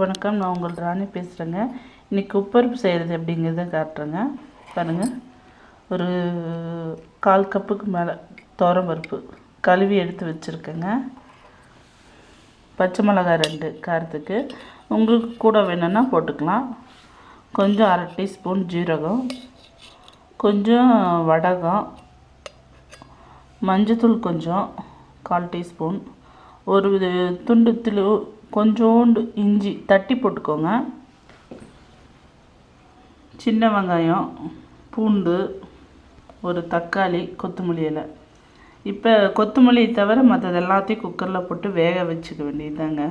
வணக்கம் நான் உங்கள் ராணி பேசுகிறேங்க இன்றைக்கி உப்பருப்பு செய்கிறது அப்படிங்கிறத காட்டுறேங்க. பாருங்கள் ஒரு கால் கப்புக்கு மேலே பருப்பு கழுவி எடுத்து வச்சுருக்கேங்க. பச்சை மிளகாய் ரெண்டு காரத்துக்கு. உங்களுக்கு கூட வேணும்னா போட்டுக்கலாம். கொஞ்சம் அரை டீஸ்பூன் ஜீரகம் கொஞ்சம் வடகம் மஞ்சத்தூள் கொஞ்சம் கால் டீஸ்பூன். ஒரு இது துண்டு திளு கொஞ்சோண்டு இஞ்சி தட்டி போட்டுக்கோங்க. சின்ன வெங்காயம் பூண்டு ஒரு தக்காளி கொத்தமல்லி இலை. இப்போ கொத்தமல்லி தவிர மற்றது எல்லாத்தையும் குக்கரில் போட்டு வேக வச்சுக்க வேண்டியதுதாங்க.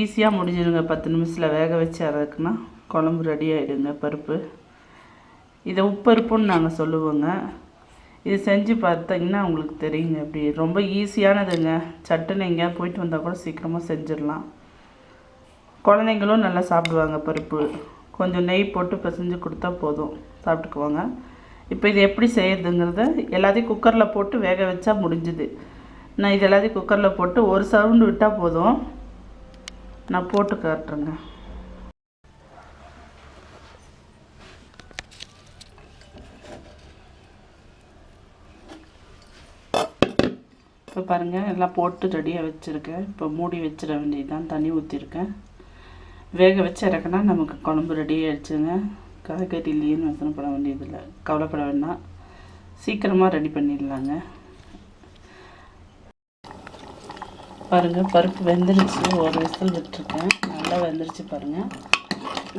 ஈஸியாக முடிஞ்சிடுங்க பத்து நிமிஷத்தில் வேக வச்சு அறக்குன்னா குழம்பு ரெடி ஆகிடுங்க பருப்பு. இதை உப்பருப்புன்னு நாங்கள் சொல்லுவோங்க. இது செஞ்சு பார்த்தீங்கன்னா உங்களுக்கு தெரியுங்க. இப்படி ரொம்ப ஈஸியானதுங்க. சட்டுன்னு எங்கேயாவது போயிட்டு வந்தால் கூட சீக்கிரமாக செஞ்சிடலாம். குழந்தைங்களும் நல்லா சாப்பிடுவாங்க பருப்பு. கொஞ்சம் நெய் போட்டு பிசைஞ்சு கொடுத்தா போதும். சாப்பிட்டுக்குவாங்க. இப்போ இது எப்படி செய்கிறதுங்கிறத எல்லாத்தையும் குக்கரில் போட்டு வேக வச்சா முடிஞ்சுது. நான் இது எல்லாத்தையும் குக்கரில் போட்டு ஒரு சவுண்டு விட்டால் போதும். நான் போட்டு காட்டுறேங்க. இப்போ பாருங்கள் எல்லாம் போட்டு ரெடியாக வச்சுருக்கேன். இப்போ மூடி வச்சிட வேண்டியதுதான் தண்ணி ஊற்றிருக்கேன் வேக வச்சு இறக்குனா நமக்கு குழம்பு ரெடி ஆகிடுச்சுங்க காய்கறி இல்லையேன்னு வசனப்பட வேண்டியதில்லை. கவலைப்பட வேண்டாம். சீக்கிரமாக ரெடி பண்ணிடலாங்க. பாருங்கள் பருப்பு வெந்துருச்சு. ஒரு விசில் விட்டுருக்கேன். நல்லா வெந்துருச்சு பாருங்கள்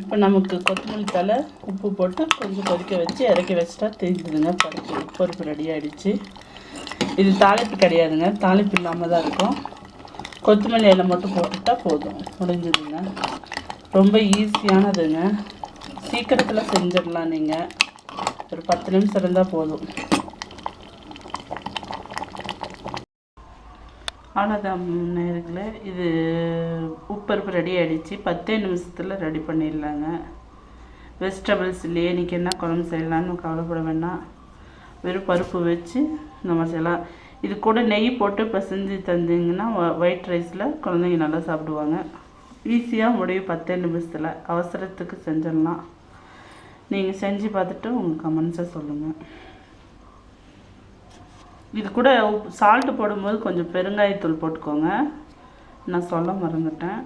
இப்போ நமக்கு கொத்தமல்லி தலை உப்பு போட்டு கொஞ்சம் கொதிக்க வச்சு இறக்கி வச்சுட்டா தெரிஞ்சுதுங்க பருப்பு பருப்பு ரெடி ஆகிடுச்சு இது தாளிப்பு கிடையாதுங்க. தாளிப்பு இல்லாமல் தான் இருக்கும். கொத்தமல்லி இலை மட்டும் போட்டால் போதும். முடிஞ்சதுங்க. ரொம்ப ஈஸியானதுங்க. சீக்கிரத்தில் செஞ்சிடலாம் நீங்கள் ஒரு பத்து நிமிஷம் இருந்தால் போதும். அவ்வளோதான் நேர்களே இது உப்பருப்பு ரெடி ஆகிடுச்சு பத்தே நிமிஷத்தில் ரெடி பண்ணிடலாங்க. வெஜிடபிள்ஸ் இல்லையே இன்றைக்கி என்ன குழம்பு செய்யலான்னு கவலைப்பட வேண்டாம். வெறும் பருப்பு வச்சு இந்த செய்யலாம். இது கூட நெய் போட்டு பிசைஞ்சு தந்தீங்கன்னா ஒயிட் ரைஸில் குழந்தைங்க நல்லா சாப்பிடுவாங்க. ஈஸியாக முடியும் பத்தே நிமிஷத்தில். அவசரத்துக்கு செஞ்சிடலாம். நீங்கள் செஞ்சு பார்த்துட்டு உங்கள் கமெண்ட்ஸை சொல்லுங்கள் இது கூட சால்ட்டு போடும்போது கொஞ்சம் பெருங்காயத்தூள் போட்டுக்கோங்க. நான் சொல்ல மறந்துட்டேன்.